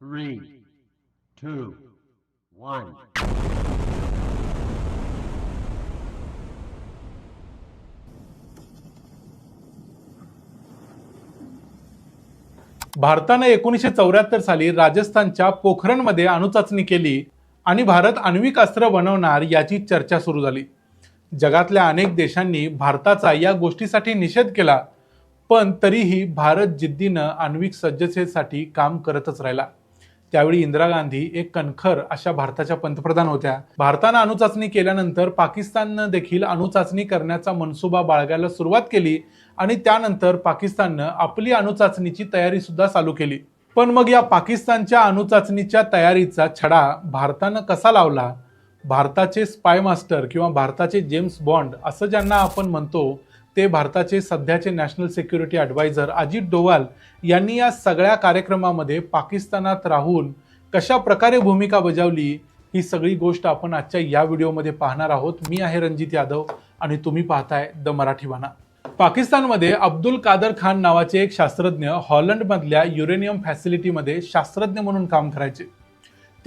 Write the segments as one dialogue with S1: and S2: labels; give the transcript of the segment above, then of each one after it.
S1: three, two, one.
S2: भारतानं एकोणीसशे चौऱ्याहत्तर साली राजस्थानच्या पोखरणमध्ये अणुचाचणी केली आणि भारत आण्विक अस्त्र बनवणार याची चर्चा सुरू झाली जगातल्या अनेक देशांनी भारताचा या गोष्टीसाठी निषेध केला पण तरीही भारत जिद्दीनं आण्विक सज्जतेसाठी काम करतच राहिला त्यावेळी इंदिरा गांधी एक कणखर अशा भारताच्या पंतप्रधान होत्या. भारतानं अणुचाचणी केल्यानंतर पाकिस्ताननं देखील अणुचाचणी करण्याचा मनसुबा बाळगायला सुरुवात केली आणि त्यानंतर पाकिस्ताननं आपली अणुचाचणीची तयारी सुद्धा चालू केली. पण मग या पाकिस्तानच्या अणुचाचणीच्या तयारीचा छडा भारतानं कसा लावला? भारताचे स्पाय मास्टर किंवा भारताचे जेम्स बॉन्ड असं ज्यांना आपण म्हणतो ते भारताचे सध्याचे national security adviser Ajit Doval यांनी या सगळ्या कार्यक्रमामध्ये पाकिस्तानात राहून कशा प्रकारे भूमिका बजावली ही सगळी गोष्ट आपण आजच्या या व्हिडिओमध्ये पाहणार आहोत. मी आहे रणजित यादव आणि तुम्ही पाहताय द मराठी बाणा पाकिस्तानमध्ये अब्दुल कादर खान नावाचे एक शास्त्रज्ञ हॉलंडमधल्या युरेनियम फॅसिलिटीमध्ये शास्त्रज्ञ म्हणून काम करायचे.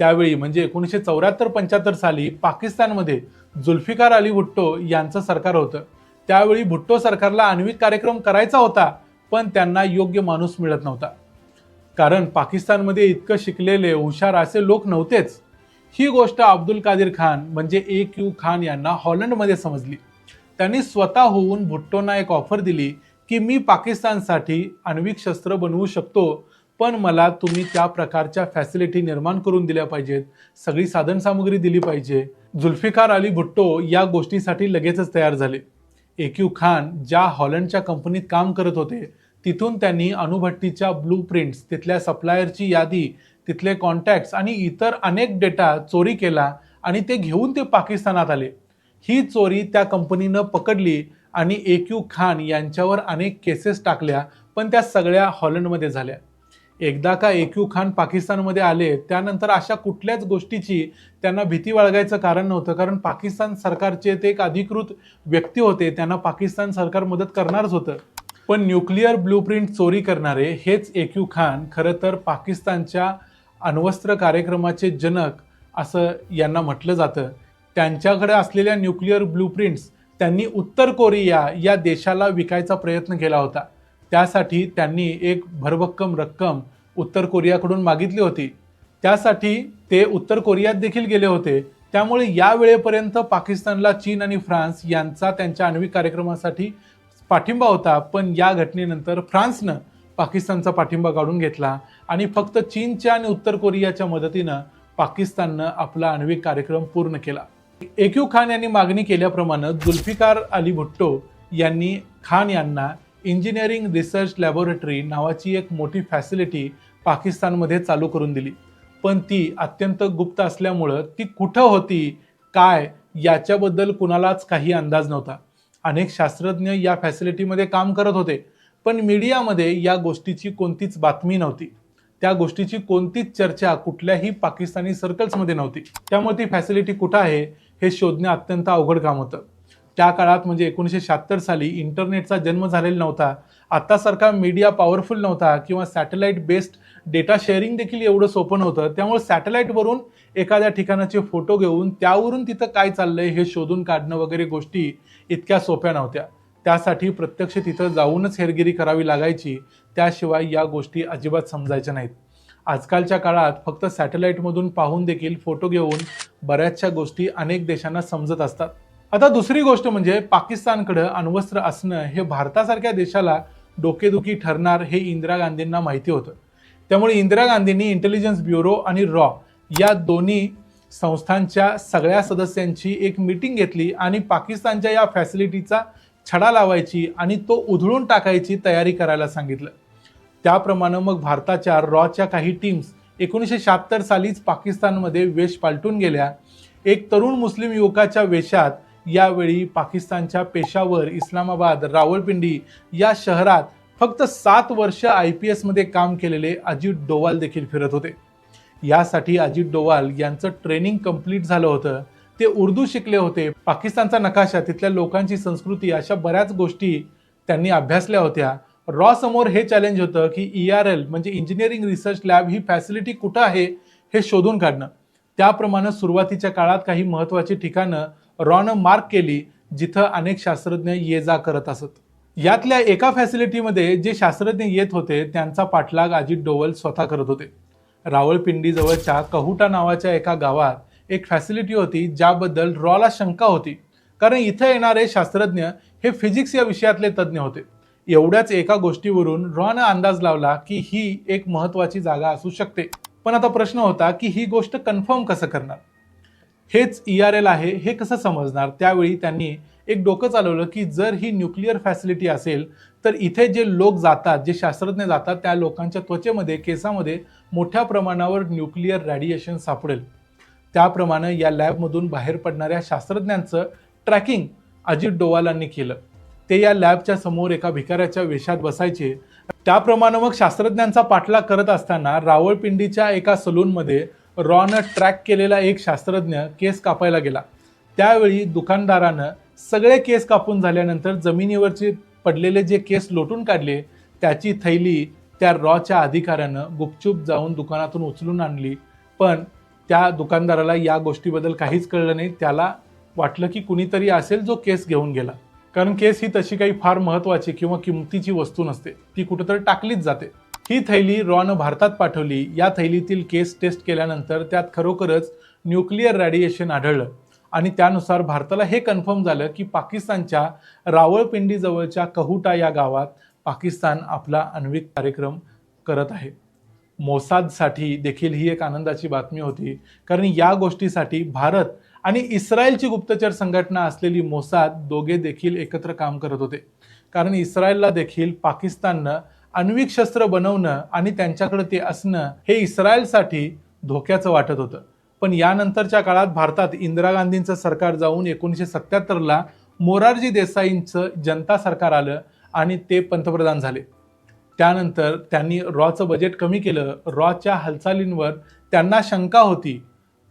S2: त्यावेळी म्हणजे एकोणीसशे चौऱ्याहत्तर पंच्याहत्तर साली पाकिस्तानमध्ये जुल्फिकार अली भुट्टो यांचं सरकार होतं. त्यावेळी भुट्टो सरकारला आण्विक कार्यक्रम करायचा होता पण त्यांना योग्य माणूस मिळत नव्हता. कारण पाकिस्तानमध्ये इतकं शिकलेले हुशार असे लोक नव्हतेच. ही गोष्ट अब्दुल कादिर खान म्हणजे ए क्यू खान यांना हॉलंडमध्ये समजली. त्यांनी स्वतः होऊन भुट्टोंना एक ऑफर दिली की मी पाकिस्तानसाठी आण्विक शस्त्र बनवू शकतो पण मला तुम्ही त्या प्रकारच्या फॅसिलिटी निर्माण करून दिल्या पाहिजेत. सगळी साधनसामुग्री दिली पाहिजे. जुल्फिकार अली भुट्टो या गोष्टीसाठी लगेचच तयार झाले. एक्यू खान ज्या हॉलंडच्या कंपनीत काम करत होते तिथून त्यांनी अणुभट्टीच्या ब्लू प्रिंट्स तिथल्या सप्लायरची यादी तिथले कॉन्टॅक्ट्स आणि इतर अनेक डेटा चोरी केला आणि ते घेऊन ते पाकिस्तानात आले. ही चोरी त्या कंपनीनं पकडली आणि एक्यू खान यांच्यावर अनेक केसेस टाकल्या पण त्या सगळ्या हॉलंडमध्ये झाल्या. एकदा का एक्यू खान पाकिस्तानमध्ये आले त्यानंतर अशा कुठल्याच गोष्टीची त्यांना भीती बाळगायचं कारण नव्हतं. कारण पाकिस्तान सरकारचे ते एक अधिकृत व्यक्ती होते. त्यांना पाकिस्तान सरकार मदत करणारच होतं. पण न्यूक्लिअर ब्लूप्रिंट चोरी करणारे हेच एक्यू खान खरं तर पाकिस्तानच्या अण्वस्त्र कार्यक्रमाचे जनक असं यांना म्हटलं जातं. त्यांच्याकडे असलेल्या न्यूक्लिअर ब्लूप्रिंट्स त्यांनी उत्तर कोरिया या देशाला विकायचा प्रयत्न केला होता. त्यासाठी त्यांनी एक भरभक्कम रक्कम उत्तर कोरियाकडून मागितली होती. त्यासाठी ते उत्तर कोरियात देखील गेले होते. त्यामुळे या वेळेपर्यंत पाकिस्तानला चीन आणि फ्रान्स यांचा त्यांच्या आण्विक कार्यक्रमासाठी पाठिंबा होता. पण या घटनेनंतर फ्रान्सनं पाकिस्तानचा पाठिंबा काढून घेतला आणि फक्त चीनच्या आणि उत्तर कोरियाच्या मदतीनं पाकिस्ताननं आपला आण्विक कार्यक्रम पूर्ण केला. एक्यू खान यांनी मागणी केल्याप्रमाणे जुल्फिकार अली भुट्टो यांनी खान यांना इंजिनिअरिंग रिसर्च लॅबोरेटरी नावाची एक मोठी फॅसिलिटी पाकिस्तानमध्ये चालू करून दिली. पण ती अत्यंत गुप्त असल्यामुळं ती कुठं होती काय याच्याबद्दल कुणालाच काही अंदाज नव्हता. अनेक शास्त्रज्ञ या फॅसिलिटीमध्ये काम करत होते पण मीडियामध्ये या गोष्टीची कोणतीच बातमी नव्हती. त्या गोष्टीची कोणतीच चर्चा कुठल्याही पाकिस्तानी सर्कल्समध्ये नव्हती. त्यामुळे ती फॅसिलिटी कुठं आहे हे शोधणे अत्यंत अवघड काम होतं. त्या काळात म्हणजे एकोणीसशे शहात्तर साली इंटरनेटचा जन्म झालेला नव्हता. आत्तासारखा मीडिया पॉवरफुल नव्हता किंवा सॅटेलाईट बेस्ड डेटा शेअरिंग देखील एवढं सोपं नव्हतं. त्यामुळे सॅटेलाईटवरून एखाद्या ठिकाणाचे फोटो घेऊन त्यावरून तिथं काय चाललंय हे शोधून काढणं वगैरे गोष्टी इतक्या सोप्या नव्हत्या. त्यासाठी प्रत्यक्ष तिथं जाऊनच हेरगिरी करावी लागायची. त्याशिवाय या गोष्टी अजिबात समजायच्या नाहीत. आजकालच्या काळात फक्त सॅटेलाईटमधून पाहून देखील फोटो घेऊन बऱ्याचशा गोष्टी अनेक देशांना समजत असतात. आता दुसरी गोष्ट म्हणजे पाकिस्तानकडं अण्वस्त्र असणं हे भारतासारख्या देशाला डोकेदुखी ठरणार हे इंदिरा गांधींना माहिती होतं. त्यामुळे इंदिरा गांधींनी इंटेलिजन्स ब्युरो आणि रॉ या दोन्ही संस्थांच्या सगळ्या सदस्यांची एक मीटिंग घेतली आणि पाकिस्तानच्या या फॅसिलिटीचा छडा लावायची आणि तो उधळून टाकायची तयारी करायला सांगितलं. त्याप्रमाणे मग भारताच्या रॉच्या काही टीम्स एकोणीसशे शहात्तर सालीच पाकिस्तानमध्ये वेश पालटून गेल्या. एक तरुण मुस्लिम युवकाच्या वेशात यावेळी पाकिस्तानच्या पेशावर इस्लामाबाद रावळपिंडी या शहरात फक्त सात वर्ष आय पी एसमध्ये काम केलेले अजित डोवाल देखील फिरत होते. यासाठी अजित डोवाल यांचं ट्रेनिंग कंप्लीट झालं होतं. ते उर्दू शिकले होते. पाकिस्तानचा नकाशा तिथल्या लोकांची संस्कृती अशा बऱ्याच गोष्टी त्यांनी अभ्यासल्या होत्या. रॉ समोर हे चॅलेंज होतं की ई आर एल म्हणजे इंजिनिअरिंग रिसर्च लॅब ही फॅसिलिटी कुठं आहे हे शोधून काढणं. त्याप्रमाणे सुरुवातीच्या काळात काही महत्त्वाची ठिकाणं रॉनं मार्क केली जिथं अनेक शास्त्रज्ञ ये जा करत असत. यातल्या एका फॅसिलिटीमध्ये जे शास्त्रज्ञ येत होते त्यांचा पाठलाग अजित डोवल स्वतः करत होते. रावळपिंडीजवळच्या कहुटा नावाच्या एका गावात एक फॅसिलिटी होती ज्याबद्दल रॉला शंका होती. कारण इथं येणारे शास्त्रज्ञ हे फिजिक्स या विषयातले तज्ज्ञ होते. एवढ्याच एका गोष्टीवरून रॉनं अंदाज लावला की ही एक महत्वाची जागा असू शकते. पण आता प्रश्न होता की ही गोष्ट कन्फर्म कसं करणार? हेच ई आर एल आहे हे कसं समजणार? त्यावेळी त्यांनी एक डोकं चालवलं की जर ही न्यूक्लिअर फॅसिलिटी असेल तर इथे जे लोक जातात जे शास्त्रज्ञ जातात त्या लोकांच्या त्वचेमध्ये केसामध्ये मोठ्या प्रमाणावर न्यूक्लिअर रॅडिएशन सापडेल. त्याप्रमाणे या लॅबमधून बाहेर पडणाऱ्या शास्त्रज्ञांचं ट्रॅकिंग अजित डोवालांनी केलं. ते या लॅबच्या समोर एका भिकाऱ्याच्या वेशात बसायचे. त्याप्रमाणे मग शास्त्रज्ञांचा पाठलाग करत असताना रावळपिंडीच्या एका सलूनमध्ये रॉनं ट्रॅक केलेला एक शास्त्रज्ञ केस कापायला गेला. त्यावेळी दुकानदारानं सगळे केस कापून झाल्यानंतर जमिनीवरचे पडलेले जे केस लोटून काढले त्याची थैली त्या रॉच्या अधिकाऱ्यानं गुपचूप जाऊन दुकानातून उचलून आणली. पण त्या दुकानदाराला या गोष्टीबद्दल काहीच कळलं नाही. त्याला वाटलं की कुणीतरी असेल जो केस घेऊन गेला. कारण केस ही तशी काही फार महत्त्वाची किंवा किमतीची वस्तू नसते. ती कुठंतरी टाकलीच जाते. ही थैली रॉनं भारतात पाठवली. या थैलीतील केस टेस्ट केल्यानंतर त्यात खरोखरच न्यूक्लिअर रॅडिएशन आढळलं. आणि त्यानुसार भारताला हे कन्फर्म झालं की पाकिस्तानच्या रावळपिंडीजवळच्या कहुटा या गावात पाकिस्तान आपला आण्विक कार्यक्रम करत आहे. मोसादसाठी देखील ही एक आनंदाची बातमी होती. कारण या गोष्टीसाठी भारत आणि इस्रायलची गुप्तचर संघटना असलेली मोसाद दोघे देखील एकत्र काम करत होते. कारण इस्रायलला देखील पाकिस्ताननं आण्विक शस्त्र बनवणं आणि त्यांच्याकडे ते असणं हे इस्रायलसाठी धोक्याचं वाटत होतं. पण यानंतरच्या काळात भारतात इंदिरा गांधींचं सरकार जाऊन एकोणीसशे सत्याहत्तरला मोरारजी देसाईंचं जनता सरकार आलं आणि ते पंतप्रधान झाले. त्यानंतर त्यांनी रॉचं बजेट कमी केलं. रॉच्या हालचालींवर त्यांना शंका होती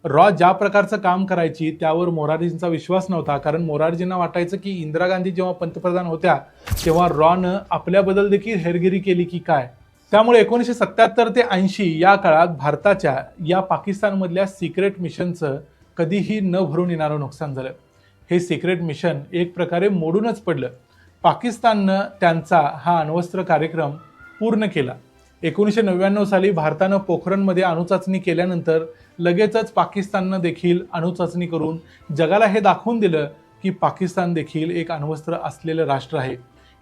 S2: रॉ ज्या प्रकारचं काम करायची त्यावर मोरारजींचा विश्वास नव्हता. कारण मोरारजींना वाटायचं की इंदिरा गांधी जेव्हा पंतप्रधान होत्या तेव्हा रॉनं आपल्याबद्दल देखील हेरगिरी केली की काय? त्यामुळे एकोणीसशे सत्याहत्तर ते ऐंशी या काळात भारताच्या या पाकिस्तानमधल्या सिक्रेट मिशनचं कधीही न भरून येणारं नुकसान झालं. हे सिक्रेट मिशन एक प्रकारे मोडूनच पडलं. पाकिस्ताननं त्यांचा हा अण्वस्त्र कार्यक्रम पूर्ण केला. एकोणीसशे नव्याण्णव साली भारतानं पोखरणमध्ये अणुचाचणी केल्यानंतर लगेचच पाकिस्ताननं देखील अणुचाचणी करून जगाला हे दाखवून दिलं की पाकिस्तान देखील एक अण्वस्त्र असलेलं राष्ट्र आहे.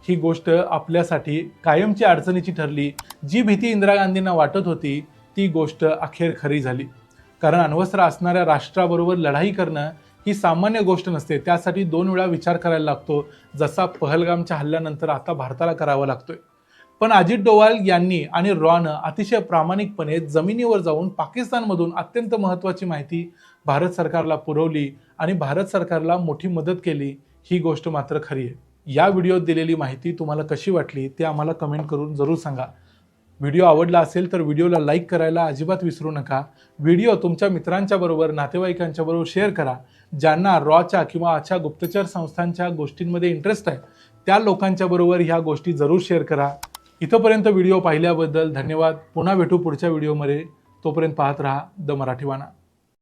S2: ही गोष्ट आपल्यासाठी कायमची अडचणीची ठरली. जी भीती इंदिरा गांधींना वाटत होती ती गोष्ट अखेर खरी झाली. कारण अण्वस्त्र असणाऱ्या राष्ट्राबरोबर लढाई करणं ही सामान्य गोष्ट नसते. त्यासाठी दोन वेळा विचार करायला लागतो. जसा पहलगामच्या हल्ल्यानंतर आता भारताला करावा लागतोय. पण अजित डोवाल यांनी आणि रॉनं अतिशय प्रामाणिकपणे जमिनीवर जाऊन पाकिस्तानमधून अत्यंत महत्त्वाची माहिती भारत सरकारला पुरवली आणि भारत सरकारला मोठी मदत केली ही गोष्ट मात्र खरी आहे. या व्हिडिओत दिलेली माहिती तुम्हाला कशी वाटली ते आम्हाला कमेंट करून जरूर सांगा. व्हिडिओ आवडला असेल तर व्हिडिओला लाईक करायला अजिबात विसरू नका. व्हिडिओ तुमच्या मित्रांच्या बरोबर नातेवाईकांच्या बरोबर शेअर करा ज्यांना रॉच्या किंवा अशा गुप्तचर संस्थांच्या गोष्टींमध्ये इंटरेस्ट आहे त्या लोकांच्या बरोबर ह्या गोष्टी जरूर शेअर करा. इथंपर्यंत व्हिडिओ पाहिल्याबद्दल धन्यवाद. पुन्हा भेटू पुढच्या व्हिडिओमध्ये. तोपर्यंत पाहत राहा द मराठीवाणा.